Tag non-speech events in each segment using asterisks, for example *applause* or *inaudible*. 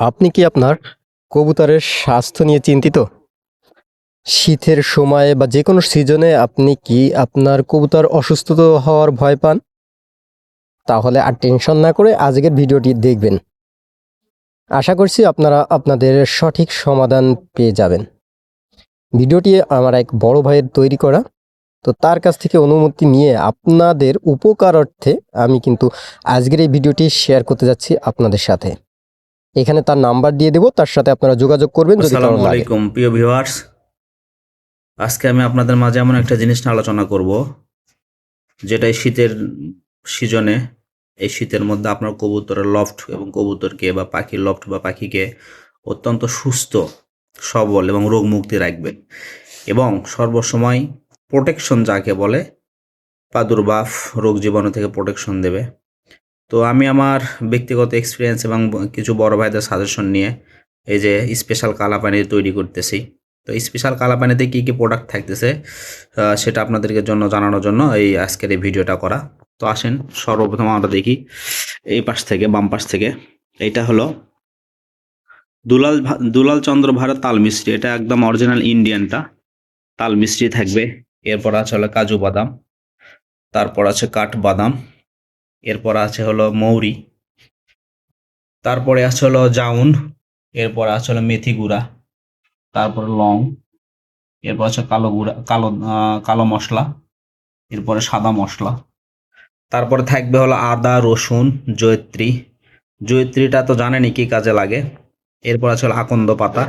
আপনি কি আপনার কবুতরের স্বাস্থ্য নিয়ে চিন্তিত? শীতের সময়ে বা যে কোনো সিজনে আপনি কি আপনার কবুতর অসুস্থ হওয়ার ভয় পান? তাহলে আর টেনশন না করে আজকের ভিডিওটি দেখবেন। আশা করছি আপনারা আপনাদের সঠিক সমাধান পেয়ে যাবেন। ভিডিওটি আমার এক বড় ভাইয়ের তৈরি করা। তো তার কাছ থেকে অনুমতি নিয়ে আপনাদের উপকারার্থে আমি কিন্তু আজকের এই ভিডিওটি শেয়ার করতে যাচ্ছি আপনাদের সাথে। এখানে তার নাম্বার দিয়ে দেবো তার সাথে আপনারা যোগাযোগ করবেন যদি আসসালামু আলাইকুম প্রিয় ভিউয়ার্স। আজকে আমি আপনাদের মাঝে এমন একটা জিনিস নিয়ে আলোচনা করব যেটা এই শীতের সিজনে এই শীতের মধ্যে আপনার কবুতরের লফট এবং কবুতরকে বা পাখির লফট বা পাখিকে অত্যন্ত সুস্থ সবল এবং রোগ মুক্তি রাখবে। এবং সর্বসময় প্রোটেকশন যাকে বলে প্রাদুর্ভাব রোগ জীবাণু থেকে প্রোটেকশন দেবে। তো আমি আমার ব্যক্তিগত এক্সপিরিয়েন্স এবং কিছু বড় ভাইদের সাজেশন নিয়ে এই যে স্পেশাল কালাপানি তৈরি করতেছি। তো স্পেশাল কালাপানিতে কী কী প্রোডাক্ট থাকতেছে সেটা আপনাদেরকে জন্য জানানোর জন্য এই আজকের এই ভিডিওটা করা। তো আসেন, সর্বপ্রথম আমরা দেখি এই পাশ থেকে, বাম পাশ থেকে। এইটা হলো দুলাল দুলাল চন্দ্র ভারত তাল মিষ্টি। এটা একদম অরিজিনাল ইন্ডিয়ানটা তাল মিষ্টি থাকবে। এরপর আছে হলো কাজু বাদাম। তারপর আছে কাঠ বাদাম। এরপর আছে হলো মৌরি। তারপরে আছে হলো জাউন, এরপর আছে হলো মেথি গুঁড়া, তারপর লং, এরপর আছে কালো গুঁড়া, কালো কালো মশলা, এরপরে সাদা মশলা। তারপরে থাকবে হলো আদা, রসুন, জয়ত্রী। জয়ত্রীটা তো জানেনই কি কাজে লাগে। এরপর আছে হলো আকন্দ পাতা,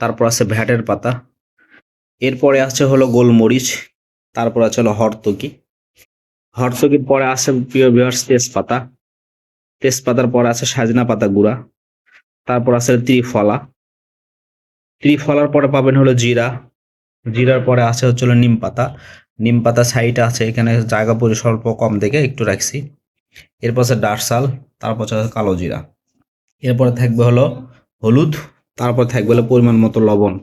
তারপর আছে ভ্যাটের পাতা। এরপরে আছে হলো গোলমরিচ, তারপর আছে হলো হরতকি। হরতকির পরে আছে প্রিয় বিহার্স তেজপাতা। তেজপাতার পরে আছে সাজনা পাতা গুঁড়া। তারপর আছে ত্রিফলা। ত্রিফলার পরে পাবেন হলো জিরা। জিরার পরে আছে হচ্ছে হলো নিম পাতা। নিম পাতা সাইডে আছে, এখানে জায়গা পরি স্বল্প কম দেখে একটু রাখছি। এরপর আছে ডার্সাল তারপর আছে কালো জিরা। এরপরে থাকবে হলো হলুদ। তারপর থাকবে পরিমাণ মতো লবণ।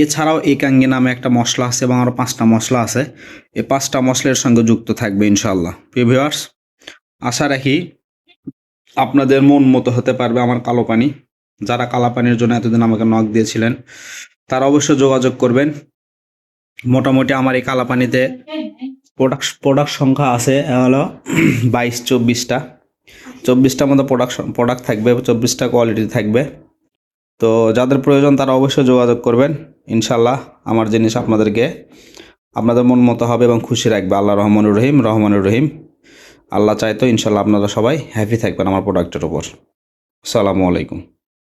এছাড়াও একাঙ্গি নামে একটা মশলা আছে এবং আরও পাঁচটা মশলা আছে। এই পাঁচটা মশলার সঙ্গে যুক্ত থাকবে ইনশাল্লাহ প্রিয় ভিউয়ার্স, আশা রাখি আপনাদের মন মতো হতে পারবে আমার কালো পানি। যারা কালা পানির জন্য এতদিন আমাকে নখ দিয়েছিলেন, তারা অবশ্যই যোগাযোগ করবেন। মোটামুটি আমার এই কালা পানিতে প্রোডাক্ট প্রোডাক্ট সংখ্যা আছে হলো *clears throat* বাইশ, চব্বিশটা। চব্বিশটার মতো প্রোডাকশন প্রোডাক্ট থাকবে, চব্বিশটা কোয়ালিটি থাকবে। তো যাদের প্রয়োজন তারা অবশ্যই যোগাযোগ করবেন। ইনশাল্লাহ আমার জিনিস আপনাদেরকে আপনাদের মন মতো হবে এবং খুশি রাখবে। আল্লাহ রহমানুর রহিম রহমানুর রহিম। আল্লাহ চাইতো ইনশাল্লাহ আপনারা সবাই হ্যাপি থাকবেন আমার প্রোডাক্টের ওপর সালামু আলাইকুম।